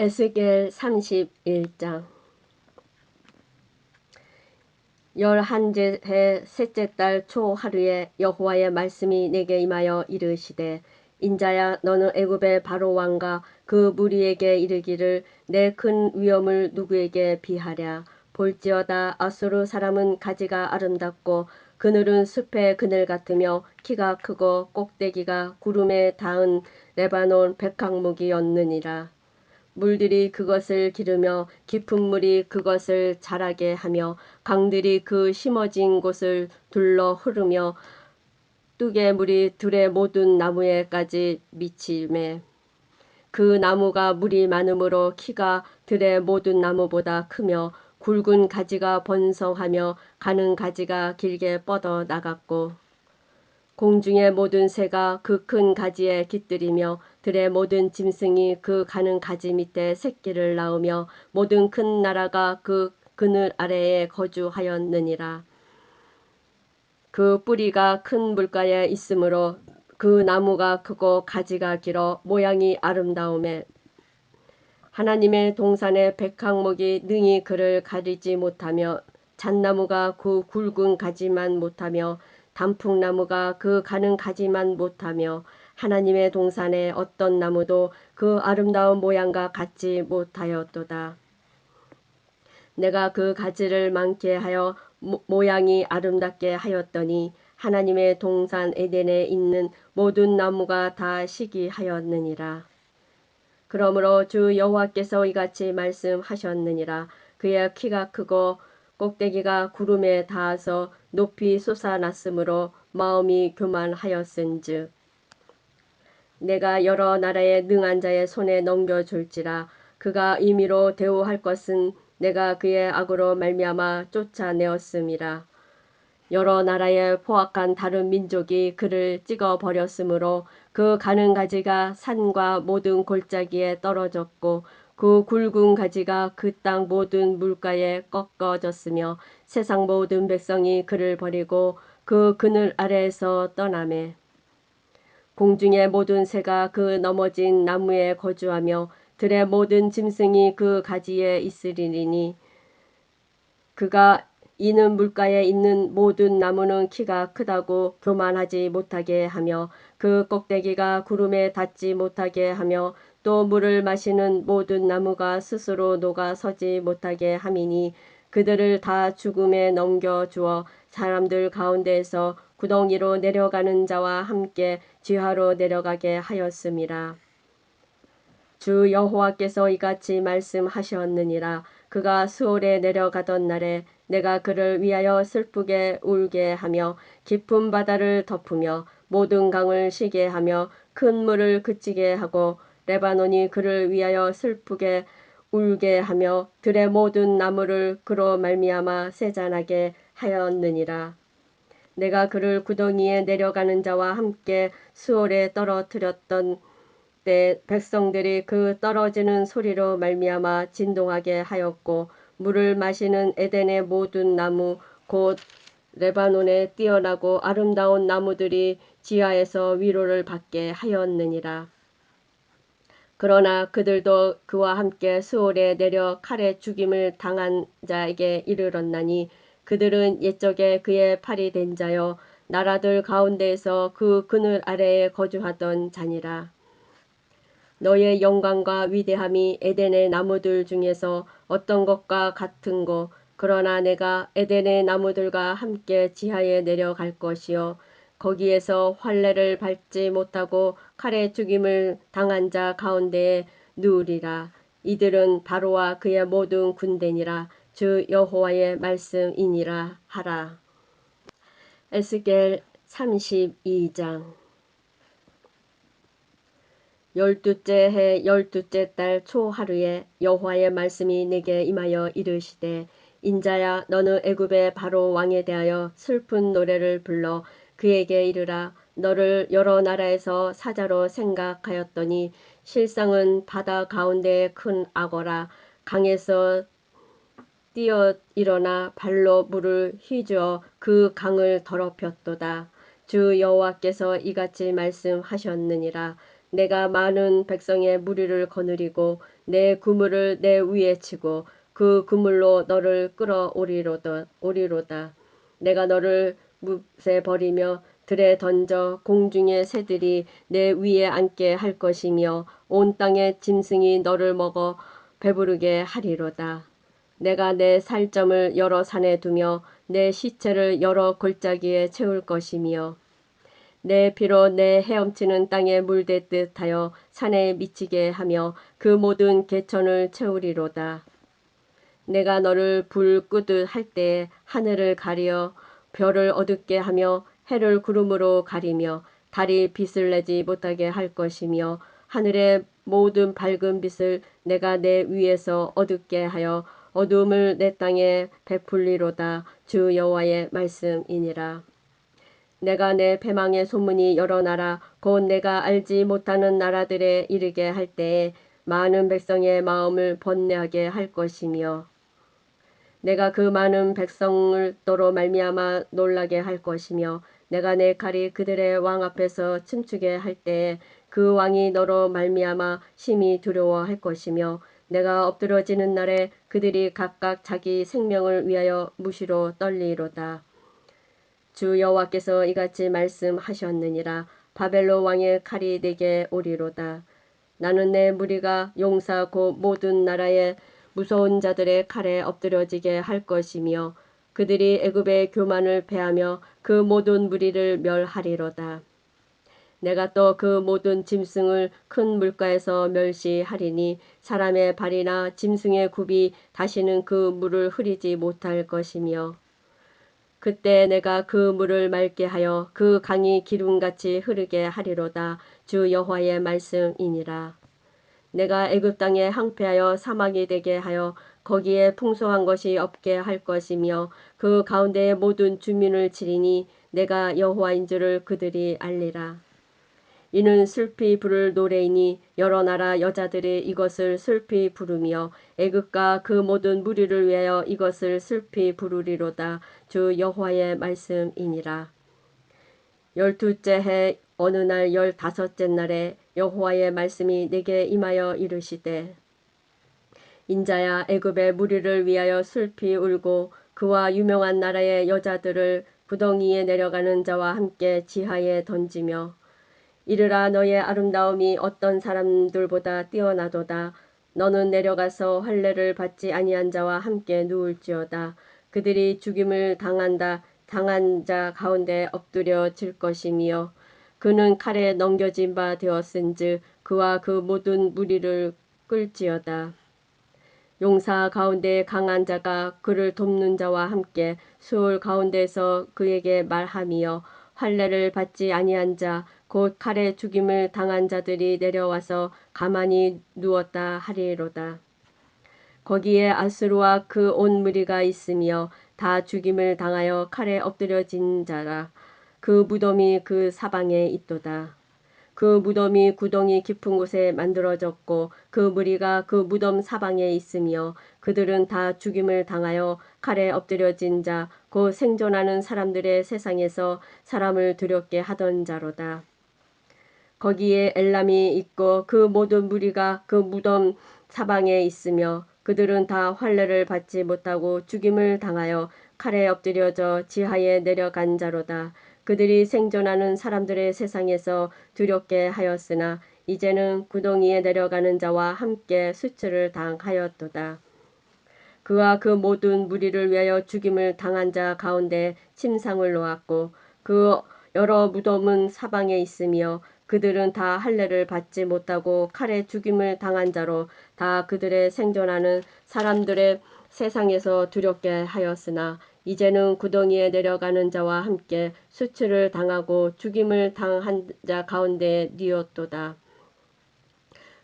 에스겔 31장. 열한째 해 셋째 달 초 하루에 여호와의 말씀이 내게 임하여 이르시되 인자야 너는 애굽의 바로 왕과 그 무리에게 이르기를 내 큰 위엄을 누구에게 비하랴? 볼지어다 아수르 사람은 가지가 아름답고 그늘은 숲의 그늘 같으며 키가 크고 꼭대기가 구름에 닿은 레바논 백항목이었느니라 물들이 그것을 기르며 깊은 물이 그것을 자라게 하며 강들이 그 심어진 곳을 둘러 흐르며 뚝의 물이 들의 모든 나무에까지 미치매. 그 나무가 물이 많으므로 키가 들의 모든 나무보다 크며 굵은 가지가 번성하며 가는 가지가 길게 뻗어 나갔고 공중의 모든 새가 그 큰 가지에 깃들이며 들의 모든 짐승이 그 가는 가지 밑에 새끼를 낳으며 모든 큰 나라가 그 그늘 아래에 거주하였느니라. 그 뿌리가 큰 물가에 있으므로 그 나무가 크고 가지가 길어 모양이 아름다움에 하나님의 동산의 백항목이 능히 그를 가리지 못하며 잣나무가 그 굵은 가지만 못하며 단풍나무가 그 가는 가지만 못하며 하나님의 동산의 어떤 나무도 그 아름다운 모양과 같지 못하였도다. 내가 그 가지를 많게 하여 모, 양이 아름답게 하였더니 하나님의 동산 에덴에 있는 모든 나무가 다 시기하였느니라. 그러므로 주 여호와께서 이같이 말씀하셨느니라. 그의 키가 크고 꼭대기가 구름에 닿아서 높이 솟아났으므로 마음이 교만하였은즉 내가 여러 나라의 능한 자의 손에 넘겨줄지라 그가 임의로 대우할 것은 내가 그의 악으로 말미암아 쫓아내었음이라. 여러 나라의 포악한 다른 민족이 그를 찍어 버렸으므로 그 가는 가지가 산과 모든 골짜기에 떨어졌고 그 굵은 가지가 그 땅 모든 물가에 꺾어졌으며 세상 모든 백성이 그를 버리고 그 그늘 아래에서 떠나매. 공중의 모든 새가 그 넘어진 나무에 거주하며 들의 모든 짐승이 그 가지에 있으리니 그가 이는 물가에 있는 모든 나무는 키가 크다고 교만하지 못하게 하며 그 꼭대기가 구름에 닿지 못하게 하며 또 물을 마시는 모든 나무가 스스로 녹아 서지 못하게 함이니 그들을 다 죽음에 넘겨 주어 사람들 가운데에서 구덩이로 내려가는 자와 함께 지하로 내려가게 하였음이라. 주 여호와께서 이같이 말씀하셨느니라. 그가 수월에 내려가던 날에 내가 그를 위하여 슬프게 울게 하며 깊은 바다를 덮으며 모든 강을 쉬게 하며 큰 물을 그치게 하고 레바논이 그를 위하여 슬프게 울게 하며 들의 모든 나무를 그로 말미암아 세잔하게 하였느니라. 내가 그를 구덩이에 내려가는 자와 함께 수월에 떨어뜨렸던 때 백성들이 그 떨어지는 소리로 말미암아 진동하게 하였고 물을 마시는 에덴의 모든 나무 곧 레바논에 뛰어나고 아름다운 나무들이 지하에서 위로를 받게 하였느니라. 그러나 그들도 그와 함께 수월에 내려 칼에 죽임을 당한 자에게 이르렀나니 그들은 옛적에 그의 팔이 된 자여 나라들 가운데에서 그 그늘 아래에 거주하던 자니라. 너의 영광과 위대함이 에덴의 나무들 중에서 어떤 것과 같은고 그러나 내가 에덴의 나무들과 함께 지하에 내려갈 것이요 거기에서 활례를 밟지 못하고 칼에 죽임을 당한 자 가운데에 누우리라. 이들은 바로와 그의 모든 군대니라. 주 여호와의 말씀이니라 하라. 에스겔 32장. 열두째 해 열두째 달 초하루에 여호와의 말씀이 내게 임하여 이르시되 인자야 너는 애굽의 바로 왕에 대하여 슬픈 노래를 불러 그에게 이르라 너를 여러 나라에서 사자로 생각하였더니 실상은 바다 가운데의 큰 악어라 강에서 뛰어 일어나 발로 물을 휘저어 그 강을 더럽혔도다. 주 여호와께서 이같이 말씀하셨느니라. 내가 많은 백성의 무리를 거느리고 내 그물을 내 위에 치고 그 그물로 너를 끌어오리로다. 오리로다. 내가 너를 묻에 버리며 들에 던져 공중의 새들이 내 위에 앉게 할 것이며 온 땅의 짐승이 너를 먹어 배부르게 하리로다. 내가 내 살점을 여러 산에 두며 내 시체를 여러 골짜기에 채울 것이며 내 피로 내 헤엄치는 땅에 물대듯 하여 산에 미치게 하며 그 모든 개천을 채우리로다. 내가 너를 불 끄듯 할 때에 하늘을 가리어 별을 어둡게 하며 해를 구름으로 가리며 달이 빛을 내지 못하게 할 것이며 하늘의 모든 밝은 빛을 내가 내 위에서 어둡게 하여 어둠을 내 땅에 베풀리로다 주 여호와의 말씀이니라. 내가 내 패망의 소문이 여러 나라 곧 내가 알지 못하는 나라들에 이르게 할 때에 많은 백성의 마음을 번뇌하게 할 것이며 내가 그 많은 백성을 너로 말미암아 놀라게 할 것이며 내가 내 칼이 그들의 왕 앞에서 춤추게 할 때에 그 왕이 너로 말미암아 심히 두려워할 것이며 내가 엎드러지는 날에 그들이 각각 자기 생명을 위하여 무시로 떨리로다. 주 여호와께서 이같이 말씀하셨느니라 바벨로 왕의 칼이 내게 오리로다. 나는 내 무리가 용사 곧 모든 나라의 무서운 자들의 칼에 엎드려지게 할 것이며 그들이 애굽의 교만을 패하며 그 모든 무리를 멸하리로다. 내가 또 그 모든 짐승을 큰 물가에서 멸시하리니 사람의 발이나 짐승의 굽이 다시는 그 물을 흐리지 못할 것이며 그때 내가 그 물을 맑게 하여 그 강이 기름같이 흐르게 하리로다 주 여호와의 말씀이니라 내가 애굽 땅에 항폐하여 사막이 되게 하여 거기에 풍성한 것이 없게 할 것이며 그 가운데의 모든 주민을 치리니 내가 여호와인 줄을 그들이 알리라. 이는 슬피 부를 노래이니 여러 나라 여자들이 이것을 슬피 부르며 애굽과 그 모든 무리를 위하여 이것을 슬피 부르리로다. 주 여호와의 말씀이니라. 열두째 해 어느 날 열다섯째 날에 여호와의 말씀이 내게 임하여 이르시되 인자야 애굽의 무리를 위하여 슬피 울고 그와 유명한 나라의 여자들을 구덩이에 내려가는 자와 함께 지하에 던지며 이르라 너의 아름다움이 어떤 사람들보다 뛰어나도다. 너는 내려가서 할례를 받지 아니한 자와 함께 누울지어다. 그들이 죽임을 당한다. 당한 자 가운데 엎드려 질 것이며 그는 칼에 넘겨진 바 되었은즉 그와 그 모든 무리를 끌지어다. 용사 가운데 강한 자가 그를 돕는 자와 함께 수월 가운데서 그에게 말하며 할례를 받지 아니한 자 곧 칼에 죽임을 당한 자들이 내려와서 가만히 누웠다 하리로다. 거기에 아수르와 그 온 무리가 있으며 다 죽임을 당하여 칼에 엎드려진 자라. 그 무덤이 그 사방에 있도다. 그 무덤이 구덩이 깊은 곳에 만들어졌고 그 무리가 그 무덤 사방에 있으며 그들은 다 죽임을 당하여 칼에 엎드려진 자곧 생존하는 사람들의 세상에서 사람을 두렵게 하던 자로다. 거기에 엘람이 있고 그 모든 무리가 그 무덤 사방에 있으며 그들은 다 환례를 받지 못하고 죽임을 당하여 칼에 엎드려져 지하에 내려간 자로다. 그들이 생존하는 사람들의 세상에서 두렵게 하였으나 이제는 구덩이에 내려가는 자와 함께 수치를 당하였도다. 그와 그 모든 무리를 위하여 죽임을 당한 자 가운데 침상을 놓았고 그 여러 무덤은 사방에 있으며 그들은 다 할례를 받지 못하고 칼에 죽임을 당한 자로 다 그들의 생존하는 사람들의 세상에서 두렵게 하였으나 이제는 구덩이에 내려가는 자와 함께 수치를 당하고 죽임을 당한 자 가운데 니었도다.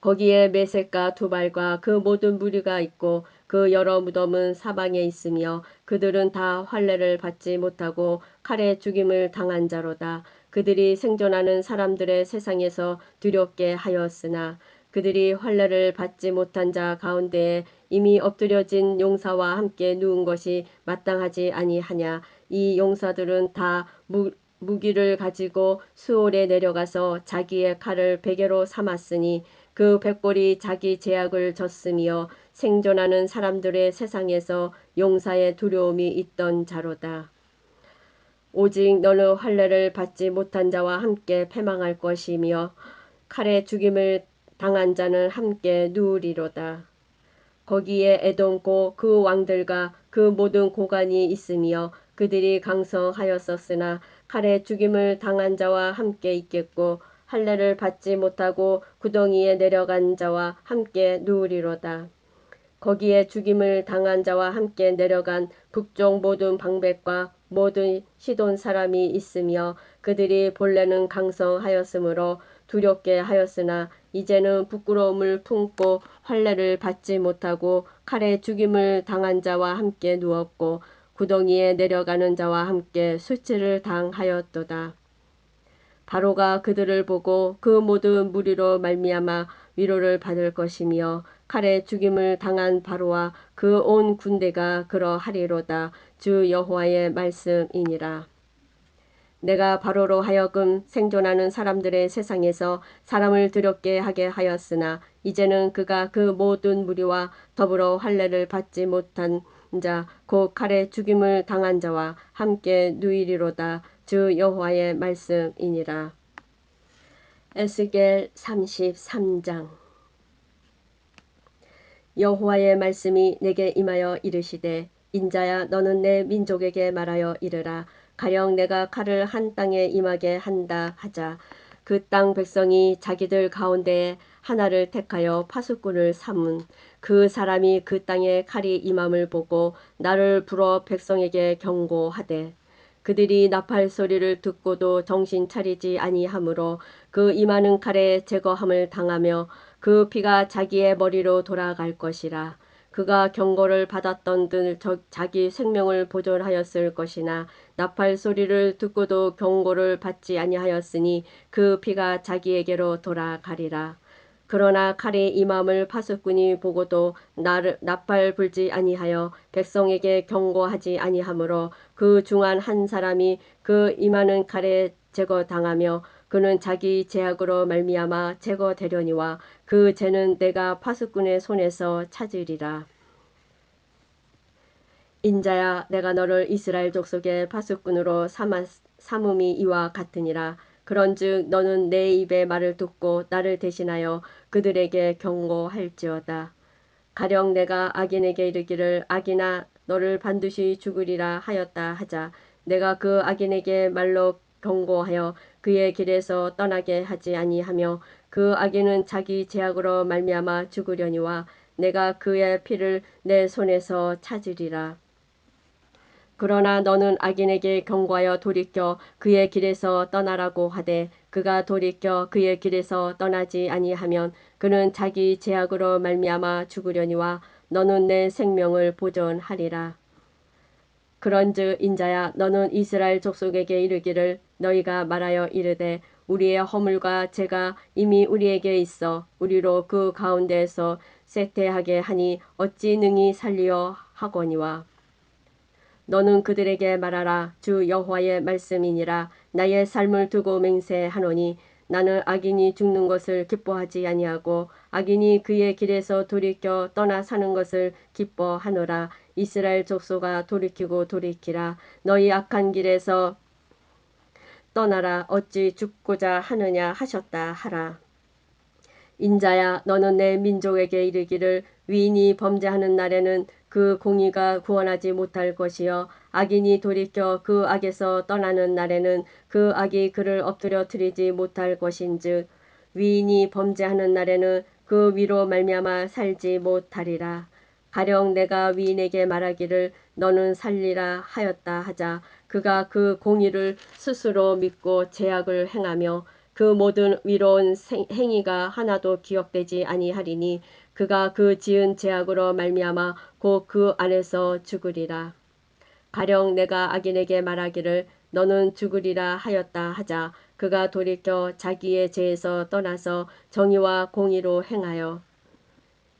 거기에 메색과 두발과 그 모든 무리가 있고 그 여러 무덤은 사방에 있으며 그들은 다 환례를 받지 못하고 칼에 죽임을 당한 자로다. 그들이 생존하는 사람들의 세상에서 두렵게 하였으나 그들이 환례를 받지 못한 자 가운데에 이미 엎드려진 용사와 함께 누운 것이 마땅하지 아니하냐 이 용사들은 다 무기를 가지고 수올에 내려가서 자기의 칼을 베개로 삼았으니 그 백골이 자기 제약을 졌으며 생존하는 사람들의 세상에서 용사의 두려움이 있던 자로다. 오직 너는 환례를 받지 못한 자와 함께 패망할 것이며 칼에 죽임을 당한 자는 함께 누우리로다. 거기에 에돔고 그 왕들과 그 모든 고관이 있으며 그들이 강성하였었으나 칼에 죽임을 당한 자와 함께 있겠고 할례를 받지 못하고 구덩이에 내려간 자와 함께 누우리로다. 거기에 죽임을 당한 자와 함께 내려간 북쪽 모든 방백과 모든 시돈 사람이 있으며 그들이 본래는 강성하였으므로 두렵게 하였으나 이제는 부끄러움을 품고 환례를 받지 못하고 칼에 죽임을 당한 자와 함께 누웠고 구덩이에 내려가는 자와 함께 수치를 당하였도다. 바로가 그들을 보고 그 모든 무리로 말미암아 위로를 받을 것이며 칼에 죽임을 당한 바로와 그 온 군대가 그러하리로다. 주 여호와의 말씀이니라. 내가 바로로 하여금 생존하는 사람들의 세상에서 사람을 두렵게 하게 하였으나 이제는 그가 그 모든 무리와 더불어 할례를 받지 못한 자 곧 칼에 죽임을 당한 자와 함께 누이리로다. 주 여호와의 말씀이니라. 에스겔 33장. 여호와의 말씀이 내게 임하여 이르시되 인자야 너는 내 민족에게 말하여 이르라 가령 내가 칼을 한 땅에 임하게 한다 하자 그 땅 백성이 자기들 가운데 하나를 택하여 파수꾼을 삼은 그 사람이 그 땅에 칼이 임함을 보고 나를 불어 백성에게 경고하되 그들이 나팔 소리를 듣고도 정신 차리지 아니하므로 그 임하는 칼에 제거함을 당하며 그 피가 자기의 머리로 돌아갈 것이라. 그가 경고를 받았던 들 자기 생명을 보존하였을 것이나 나팔 소리를 듣고도 경고를 받지 아니하였으니 그 피가 자기에게로 돌아가리라. 그러나 칼이 임함을 파수꾼이 보고도 나를 나팔 불지 아니하여 백성에게 경고하지 아니하므로 그 중한 한 사람이 그 임하는 칼에 제거당하며 그는 자기 제약으로 말미암아 제거되려니와 그 죄는 내가 파수꾼의 손에서 찾으리라. 인자야 내가 너를 이스라엘 족속의 파수꾼으로 삼아, 삼음이 이와 같으니라. 그런즉 너는 내 입의 말을 듣고 나를 대신하여 그들에게 경고할지어다. 가령 내가 악인에게 이르기를 악인아 너를 반드시 죽으리라 하였다 하자 내가 그 악인에게 말로 경고하여 그의 길에서 떠나게 하지 아니하며 그 악인은 자기 제약으로 말미암아 죽으려니와 내가 그의 피를 내 손에서 찾으리라. 그러나 너는 악인에게 경고하여 돌이켜 그의 길에서 떠나라고 하되 그가 돌이켜 그의 길에서 떠나지 아니하면 그는 자기 제약으로 말미암아 죽으려니와 너는 내 생명을 보존하리라. 그런즉 인자야 너는 이스라엘 족속에게 이르기를 너희가 말하여 이르되 우리의 허물과 죄가 이미 우리에게 있어 우리로 그 가운데에서 쇠퇴하게 하니 어찌 능히 살리어 하거니와. 너는 그들에게 말하라 주 여호와의 말씀이니라. 나의 삶을 두고 맹세하노니 나는 악인이 죽는 것을 기뻐하지 아니하고 악인이 그의 길에서 돌이켜 떠나 사는 것을 기뻐하노라 이스라엘 족속아 돌이키고 돌이키라. 너희 악한 길에서 떠나라. 어찌 죽고자 하느냐 하셨다 하라. 인자야 너는 내 민족에게 이르기를 위인이 범죄하는 날에는 그 공의가 구원하지 못할 것이요. 악인이 돌이켜 그 악에서 떠나는 날에는 그 악이 그를 엎드려 트리지 못할 것인즉 위인이 범죄하는 날에는 그 위로 말미암아 살지 못하리라 가령 내가 위인에게 말하기를 너는 살리라 하였다 하자 그가 그 공의를 스스로 믿고 제약을 행하며 그 모든 위로운 행위가 하나도 기억되지 아니하리니 그가 그 지은 제약으로 말미암아 곧 그 안에서 죽으리라. 가령 내가 악인에게 말하기를 너는 죽으리라 하였다 하자 그가 돌이켜 자기의 죄에서 떠나서 정의와 공의로 행하여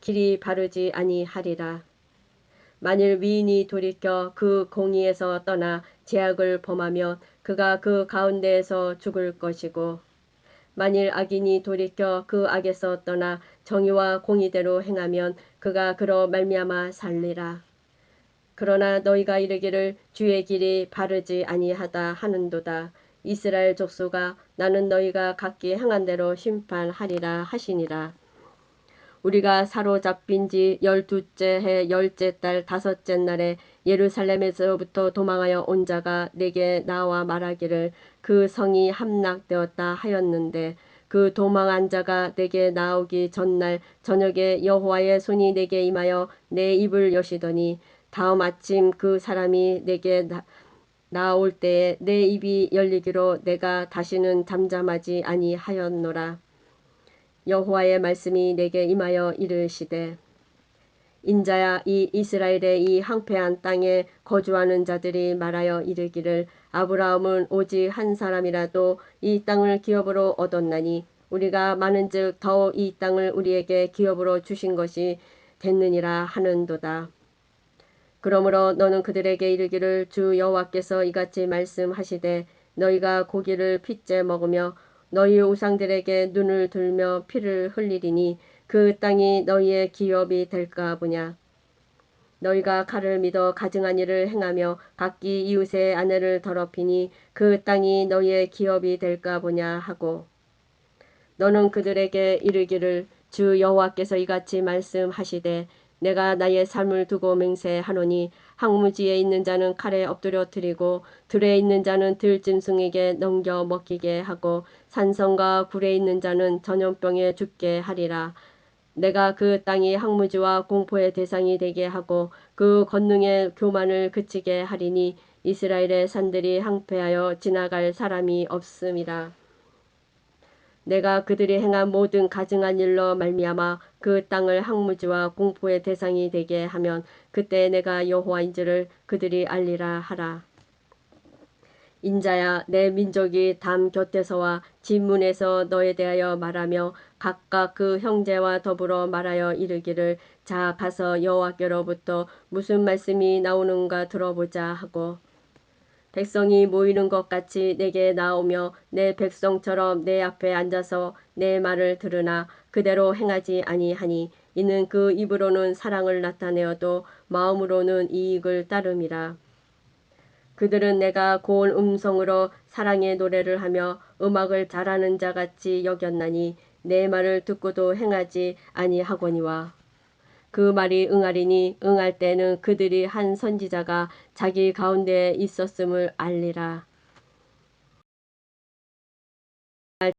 길이 바르지 아니하리라. 만일 위인이 돌이켜 그 공의에서 떠나 죄악을 범하면 그가 그 가운데에서 죽을 것이고 만일 악인이 돌이켜 그 악에서 떠나 정의와 공의대로 행하면 그가 그로 말미암아 살리라. 그러나 너희가 이르기를 주의 길이 바르지 아니하다 하는도다. 이스라엘 족속아 나는 너희가 각기 행한 대로 심판하리라 하시니라. 우리가 사로잡힌 지 열두째 해 열째 달 다섯째 날에 예루살렘에서부터 도망하여 온 자가 내게 나와 말하기를 그 성이 함락되었다 하였는데 그 도망한 자가 내게 나오기 전날 저녁에 여호와의 손이 내게 임하여 내 입을 여시더니 다음 아침 그 사람이 내게 나, 나올 때에 내 입이 열리기로 내가 다시는 잠잠하지 아니하였노라. 여호와의 말씀이 내게 임하여 이르시되 인자야 이 이스라엘의 이 황폐한 땅에 거주하는 자들이 말하여 이르기를 아브라함은 오직 한 사람이라도 이 땅을 기업으로 얻었나니 우리가 많은즉 더욱 이 땅을 우리에게 기업으로 주신 것이 됐느니라 하는도다. 그러므로 너는 그들에게 이르기를 주 여호와께서 이같이 말씀하시되 너희가 고기를 핏째 먹으며 너희 우상들에게 눈을 들며 피를 흘리리니 그 땅이 너희의 기업이 될까 보냐. 너희가 칼을 믿어 가증한 일을 행하며 각기 이웃의 아내를 더럽히니 그 땅이 너희의 기업이 될까 보냐 하고 너는 그들에게 이르기를 주 여호와께서 이같이 말씀하시되 내가 나의 삶을 두고 맹세하노니 항무지에 있는 자는 칼에 엎드려 드리고 들에 있는 자는 들짐승에게 넘겨 먹히게 하고 산성과 굴에 있는 자는 전염병에 죽게 하리라. 내가 그 땅이 항무지와 공포의 대상이 되게 하고 그 권능의 교만을 그치게 하리니 이스라엘의 산들이 항폐하여 지나갈 사람이 없음이라. 내가 그들이 행한 모든 가증한 일로 말미암아 그 땅을 항무지와 공포의 대상이 되게 하면 그때 내가 여호와인지를 그들이 알리라 하라. 인자야 내 민족이 담 곁에서와 진문에서 너에 대하여 말하며 각각 그 형제와 더불어 말하여 이르기를 자 가서 여호와께로부터 무슨 말씀이 나오는가 들어보자 하고 백성이 모이는 것 같이 내게 나오며 내 백성처럼 내 앞에 앉아서 내 말을 들으나 그대로 행하지 아니하니 이는 그 입으로는 사랑을 나타내어도 마음으로는 이익을 따름이라. 그들은 내가 고운 음성으로 사랑의 노래를 하며 음악을 잘하는 자 같이 여겼나니 내 말을 듣고도 행하지 아니하거니와 그 말이 응하리니 응할 때는 그들이 한 선지자가 자기 가운데 있었음을 알리라.